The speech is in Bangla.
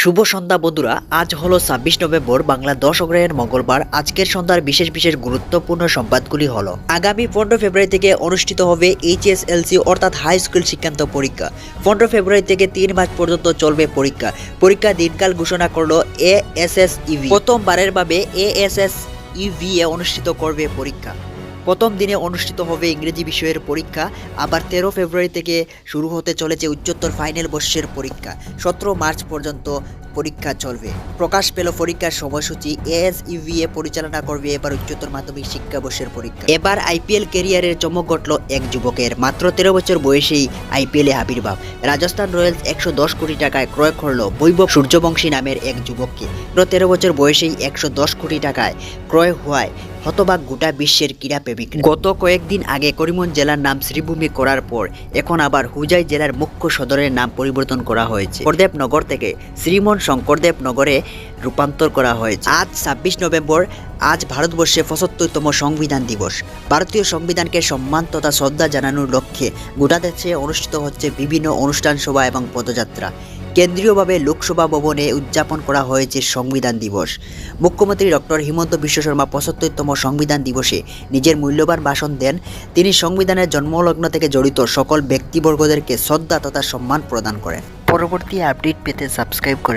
শুভ সন্ধ্যা, বন্ধুরা। আজ হলো ছাব্বিশ নভেম্বর, বাংলা দশ অগ্রহের মঙ্গলবার। আজকের সন্ধ্যার বিশেষ বিশেষ গুরুত্বপূর্ণ সংবাদগুলি হলো, আগামী পনেরো ফেব্রুয়ারি থেকে অনুষ্ঠিত হবে এইচএসএলসি অর্থাৎ হাই স্কুল শিক্ষান্ত পরীক্ষা। পনেরো ফেব্রুয়ারি থেকে তিন মার্চ পর্যন্ত চলবে পরীক্ষা। পরীক্ষা দিনকাল ঘোষণা করল এ এস এস ইভি প্রথমবারের ভাবে এ এস এস ইভি এ অনুষ্ঠিত করবে পরীক্ষা। প্রথম দিনে অনুষ্ঠিত হবে ইংরেজি বিষয়ের পরীক্ষা। আবার তেরো ফেব্রুয়ারি থেকে শুরু হতে চলেছে উচ্চতর ফাইনাল বর্ষের পরীক্ষা। সতেরো মার্চ পর্যন্ত পরীক্ষা চলবে। প্রকাশ পেল পরীক্ষার সময়সূচি। এএসইভিএ পরিচালনা করবে এবার উচ্চতর মাধ্যমিক শিক্ষাবর্ষের পরীক্ষা। এবার আইপিএল ক্যারিয়ারের চমক ঘটল এক যুবকের। মাত্র তেরো বছর বয়সেই আইপিএলে আবির্ভাব রাজস্থান রয়্যালস একশো দশ কোটি টাকায় ক্রয় করল বৈভব সূর্যবংশী নামের এক যুবককে। তেরো বছর বয়সেই একশো দশ কোটি টাকায় ক্রয় হওয়ায় হতবাক গোটা বিশ্বের ক্রীড়া প্রেমিক গত কয়েকদিন আগে করিমগঞ্জ জেলার নাম শ্রীভূমি করার পর, এখন আবার হুজাই জেলার মুখ্য সদরের নাম পরিবর্তন করা হয়েছে। শঙ্করদেব নগর থেকে শ্রীমন শঙ্করদেব নগরে রূপান্তর করা হয়েছে। আজ ছাব্বিশ নভেম্বর, আজ ভারতবর্ষে পঁচাত্তরতম সংবিধান দিবস। ভারতীয় সংবিধানকে সম্মান তথা শ্রদ্ধা জানানোর লক্ষ্যে গোটা দেশে অনুষ্ঠিত হচ্ছে বিভিন্ন অনুষ্ঠান, সভা এবং পদযাত্রা। কেন্দ্রীয়ভাবে লোকসভা ভবনে উদযাপন করা হয়েছে সংবিধান দিবস। মুখ্যমন্ত্রী ডক্টর হিমন্ত বিশ্ব শর্মা পঁচাত্তরতম সংবিধান দিবসে নিজের মূল্যবান ভাষণ দেন। তিনি সংবিধানের জন্মলগ্ন থেকে জড়িত সকল ব্যক্তিবর্গদেরকে শ্রদ্ধা তথা সম্মান প্রদান করেন। পরবর্তী আপডেট পেতে সাবস্ক্রাইব করে